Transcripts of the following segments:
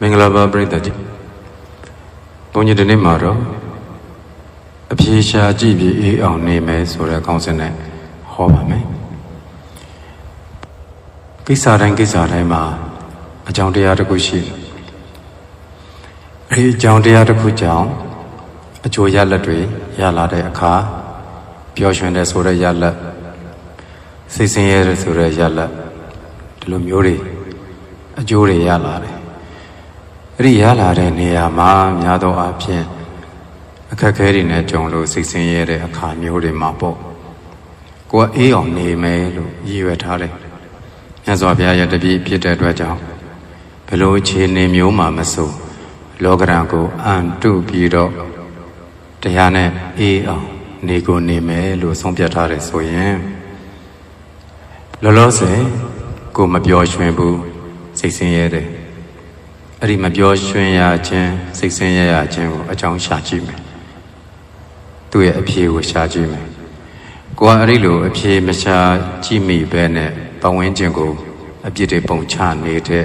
မင်္ဂလာပါပရိသတ်ကြီးဘုန်းကြီးဒီနေ့မှာတော့အပြေရှာကြည့်ပြီးအေးအောင်နေမယ်ဆိုတဲ့ခေါင်းစဉ်နဲ့ဟောပါမယ်ကိစ္စတိုင်းကိစ္စတိုင်းမှာအကြောင်းတရားတစ်ခုရှိတယ်အဲဒီအကြောင်းတရားတစ်ခုကြောင့်အကျိုးရလက်တွေရလာတဲ့အခါပျော်ရွှင်တဲ့ဆိုတဲ့ရလက်စိတ်ဆင်းရဲတဲ့ဆိုတဲ့ရလက်ဒီလိုမျိုးတွေအကျိုးတွေရလာတယ် အဲ့ဒီရလာတဲ့နေရာမှာများသောအားဖြင့်အခက်အခဲတွေနဲ့ကြုံလို့စိတ်ဆင်းရဲတဲ့အခါမျိုးတွေမှာပေါ့ကိုယ်ကအေးအောင်နေမယ်လို့ရည်ရွယ်ထားတယ်မြတ်စွာဘုရားရဲ့တပည့်ဖြစ်တဲ့အတွက်ကြောင့်ဘယ်လိုအခြေအနေမျိုးမှာမဆိုလောကရန်ကိုအန်တုပြီးတော့တရားနဲ့အေးအောင်နေကိုနေမယ်လို့ဆုံးဖြတ်ထားတယ်ဆိုရင်လောလောဆယ်ကိုမပျော်ရွှင်ဘူးစိတ်ဆင်းရဲတယ် အဲ့ဒီမပျော်ရွှင်ရခြင်းစိတ်ဆင်းရဲရခြင်းကိုအကြောင်းရှာကြည့်မယ်သူ့ရဲ့အဖြေကိုရှာကြည့်မယ်ကိုကအဲ့ဒီလိုအဖြေမရှာကြည့်မိပဲနဲ့ပဝန်းကျင်ကိုအပြစ်တွေပုံချနေတဲ့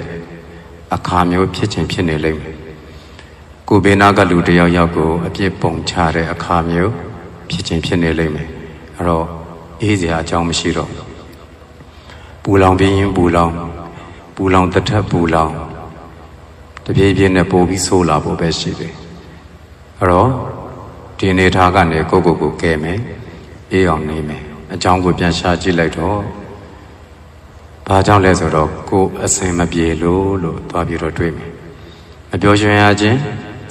အခါမျိုးဖြစ်ခြင်းဖြစ်နေလိမ့်မယ်ကိုဘေးနာကလူတယောက်ယောက်ကိုအပြစ်ပုံချတဲ့အခါမျိုးဖြစ်ခြင်းဖြစ်နေလိမ့်မယ်အဲ့တော့အေးစရာအကြောင်းမရှိတော့ဘူးပူလောင်ပြင်းရင်ပူလောင်ပူလောင်တစ်ထပ်ပူလောင် တပြေးပြေးနဲ့ပို့ပြီးဆိုးလာဖို့ပဲရှိတယ်အဲ့တော့ဒီနေထားကနေကိုယ့်ကိုယ်ကိုကဲမယ်အေးအောင်နေမယ်အကြောင်းကိုပြန်ရှာကြည့်လိုက်တော့ဘာကြောင့်လဲဆိုတော့ကိုယ်အစင်မပြေလို့လို့သွားပြီးတော့တွေးမယ်မပြောရွှင်ရခြင်း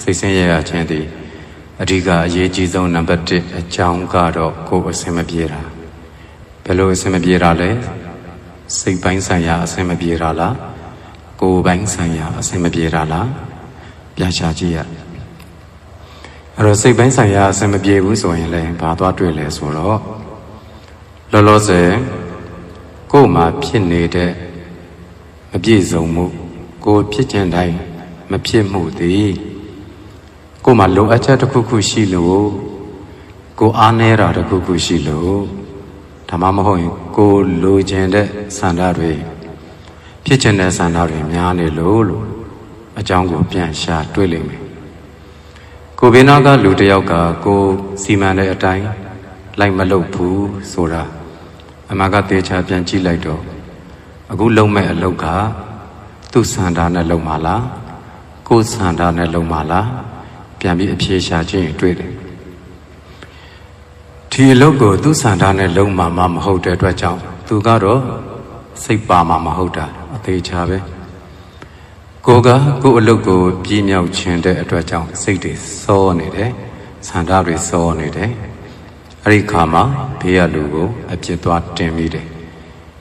စိတ်ဆင်းရဲရခြင်းဒီအဓိကအရေးကြီးဆုံးနံပါတ်1အကြောင်းကတော့ကိုယ်အစင်မပြေတာဘယ်လိုအစင်မပြေတာလဲစိတ်ပိုင်းဆိုင်ရာအဆင်မပြေတာလား ကိုယ်ပိုင်းဆိုင်ရာအဆင်မပြေတာလားပြန်ရှာကြည့်ရအဲ့တော့စိတ်ပိုင်းဆိုင်ရာအဆင်မပြေဘူးဆိုရင်လည်းဘာသွားတွေ့လဲဆိုတော့လောလောဆယ်ကိုယ်မှာဖြစ်နေတဲ့မပြည့်စုံမှုကိုယ်ဖြစ်ခြင်းတိုင်းမဖြစ်မှုသည်ကိုယ်မှာလိုအပ်ချက်တစ်ခုခုရှိလို့ကိုယ်အားနည်းတာတစ်ခုခုရှိလို့ဒါမှမဟုတ်ရင်ကိုလိုချင်တဲ့ဆန္ဒတွေ ဖြစ်ချင်တဲ့ဆန္ဒတွေများနေလို့လို့အကြောင်းကိုပြန်ရှာတွေ့လိမ့်မယ်ကိုဘေးနာကလူတယောက်ကကိုစီမံတဲ့အတိုင်းလိုက်မလုပ်ဘူးဆိုတာအမကတေချာပြန်ကြည့်လိုက်တော့အခုလုံမဲ့အလုပ်ကသူ့ဆန္ဒနဲ့လုံမှာလားကိုယ်ဆန္ဒနဲ့လုံမှာလားပြန်ပြီးအဖြေရှာခြင်းတွေ့တယ်ဒီအလုပ်ကိုသူ့ဆန္ဒနဲ့လုံးမှာမမဟုတ်တဲ့အတွက်ကြောင့်သူကတော့စိတ်ပါမှာမဟုတ်တာ အသေးချာပဲကိုကကို့အလုပ်ကိုပြင်းမြောက်ခြင်းတဲ့အတွက်ကြောင့်စိတ်တွေစောနေတယ်ဆန္ဒတွေစောနေတယ်အဲ့ဒီခါမှာဘေးရလူကိုအပြစ်သွားတင်မိတယ်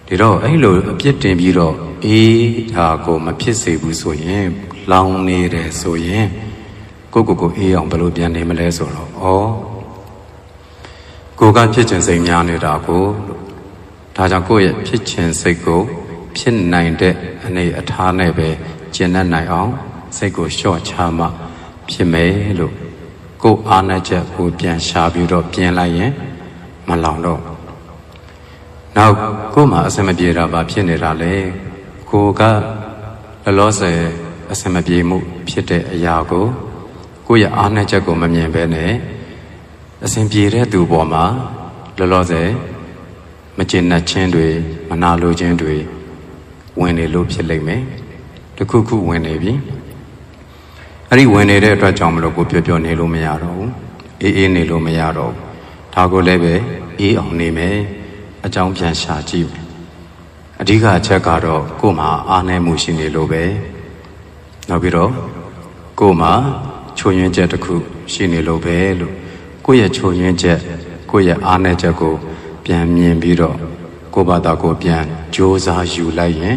ဒီတော့အဲ့လိုအပြစ်တင်ပြီးတော့အေးဒါကိုမဖြစ်စေဘူးဆိုရင်လောင်နေတယ်ဆိုရင်ကိုကိုကိုအေးအောင်ဘယ်လိုပြန်နေမလဲဆိုတော့ဩကိုကဖြစ်ခြင်းစိတ်များနေတာကိုဒါကြောင့်ကိုယ့်ရဲ့ဖြစ်ခြင်းစိတ်ကို ဖြစ်နိုင်တဲ့အနေအထားနဲ့ပဲကျင့်တတ်နိုင်အောင်စိတ်ကိုလျှော့ချမှဖြစ်မယ်လို့ကိုယ်အားနဲ့ချက်ကိုပြန်ရှာပြီးတော့ပြင်လိုက်ရင်မလောင်တော့နောက်ကိုယ်မှာအစမပြေတာပါဖြစ်နေတာလေကိုကလောလောဆယ်အစမပြေမှု ဖြစ်တဲ့အရာကိုကိုယ့်ရဲ့အားနဲ့ချက်ကိုမမြင်ဘဲနဲ့အစဉ်ပြေတဲ့သူပေါ်မှာလောလောဆယ်မကျင်နှက်ခြင်းတွေမနာလိုခြင်းတွေ ဝင်နေလို့ဖြစ်လိမ့်မယ်တခုခုဝင်နေပြီအဲ့ဒီဝင်နေတဲ့အတွက်ကြောင့်မလို့ကိုပြောပြောနေလို့မရတော့ဘူးအေးအေးနေလို့မရတော့ဘူးဒါကိုလည်းပဲအေးအောင်နေမယ်အကြောင်းပြန်ရှာကြည့်မယ်အဓိကအချက်ကတော့ကို့မှာအားနည်းမှုရှိနေလို့ပဲနောက်ပြီးတော့ကို့မှာချွန်ယွင်းချက်တစ်ခုရှိနေလို့ပဲလို့ကိုယ့်ရဲ့ချိုရင်းချက်ကိုယ့်ရဲ့အားနည်းချက်ကို ပြန်မြင်ပြီးတော့ ကိုယ့်ဘာသာကိုပြန်ကြိုးစားယူလိုက်ရင်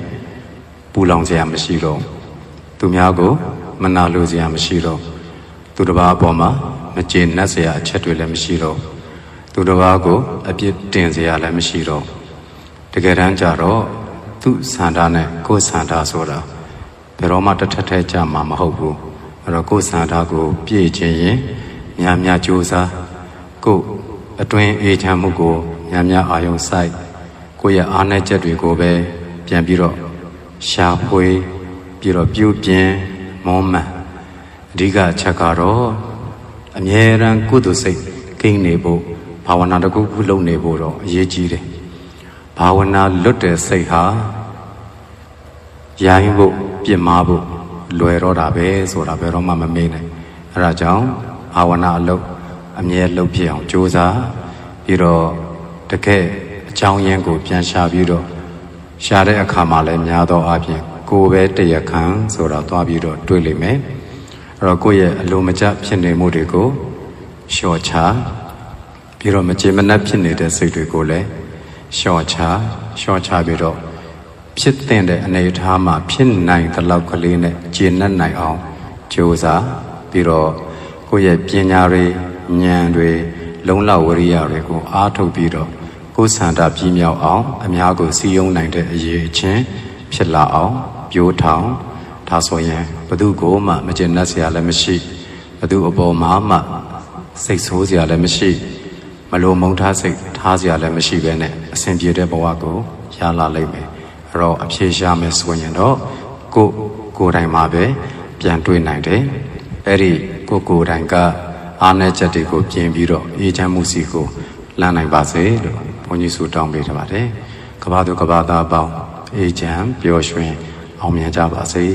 ပူလောင်စရာမရှိတော့သူများကိုမနာလိုစရာမရှိတော့သူတစ်ပါးအပေါ်မှာမကျေနပ်စရာအချက်တွေလည်းမရှိတော့သူတစ်ပါးကိုအပြစ်တင်စရာလည်းမရှိတော့တကယ်တမ်းကျတော့သူ့ဆန္ဒနဲ့ကိုယ်ဆန္ဒဆိုတာဘယ်တော့မှတစ်ထက်ထက်ကြမှာမဟုတ်ဘူးအဲ့တော့ကိုယ်ဆန္ဒကိုပြည့်ခြင်းရင်များများကြိုးစားကိုအတွင်းအေးချမ်းမှုကိုများများအာယုံစိုက် ကိုယ့်ရဲ့အားနည်းချက်တွေကိုပဲပြန်ပြီးတော့ရှာဖွေပြီးတော့ပြုပြင်မမွမ်းမံအဓိကအချက်ကတော့အမြဲတမ်းကုသိုလ်စိတ်ကိန်းနေဖို့ဘာဝနာတစ်ခုခုလုပ်နေဖို့တော့အရေးကြီးတယ်ဘာဝနာလွတ်တဲ့စိတ်ဟာရိုင်းဖို့ပြင်မာဖို့လွယ်တော့တာပဲဆိုတာဘယ်တော့မှမမေ့နိုင်အဲဒါကြောင့်ဘာဝနာအလုပ်အမြဲလုပ်ဖြစ်အောင်ကြိုးစားပြီးတော့တကယ် အကြောင်းရင်းကိုပြန်ရှာပြီးတော့ရှာတဲ့အခါမှာလည်းများသောအားဖြင့်ကိုယ်ပဲတရားခံဆိုတာသွားပြီးတော့တွေ့လိမ့်မယ်အဲ့တော့ကိုယ့်ရဲ့အလိုမကျဖြစ်နေမှုတွေကိုလျှော့ချပြီးတော့မကြေမနက်ဖြစ်နေတဲ့စိတ်တွေကိုလည်းလျှော့ချလျှော့ချပြီးတော့ဖြစ်တဲ့အနေအထားမှာဖြစ်နိုင်တဲ့လောက်ကလေးနဲ့ကျေနပ်နိုင်အောင်ကြိုးစားပြီးတော့ကိုယ့်ရဲ့ပညာတွေဉာဏ်တွေလုံလဝရိယတွေကိုအားထုတ်ပြီးတော့ ကိုယ်ဆန္ဒပြည့်မြောက်အောင် အများကိုစီယုံနိုင်တဲ့အရေးအချင်းဖြစ်လာအောင်ပြိုးထောင်ဒါဆိုရင်ဘသူကိုမှမကျေနပ်စရာလည်းမရှိဘသူအပေါ်မှာမှစိတ်ဆိုးစရာလည်းမရှိ မလိုမုန်းထားစိတ်ထားစရာလည်းမရှိဘဲနဲ့အဆင်ပြေတဲ့ဘဝကိုရလာလိမ့်မယ်အဲ့တော့အဖြေရှာမယ်ဆိုရင်တော့ကိုကိုယ်တိုင်မှာပဲပြန်တွေးနိုင်တယ်အဲ့ဒီကိုကိုယ်တိုင်ကအားနည်းချက်တွေကိုပြင်ပြီးတော့အေးချမ်းမှုစီကိုလမ်းနိုင်ပါစေလို့ဘု န်းကြီးဆုတောင်းပေးထားပါတယ်ကဘာသူကဘာသားပေါင်းအေးချမ်းပျော်ရွှင်အောင်မြင်ကြပါစေ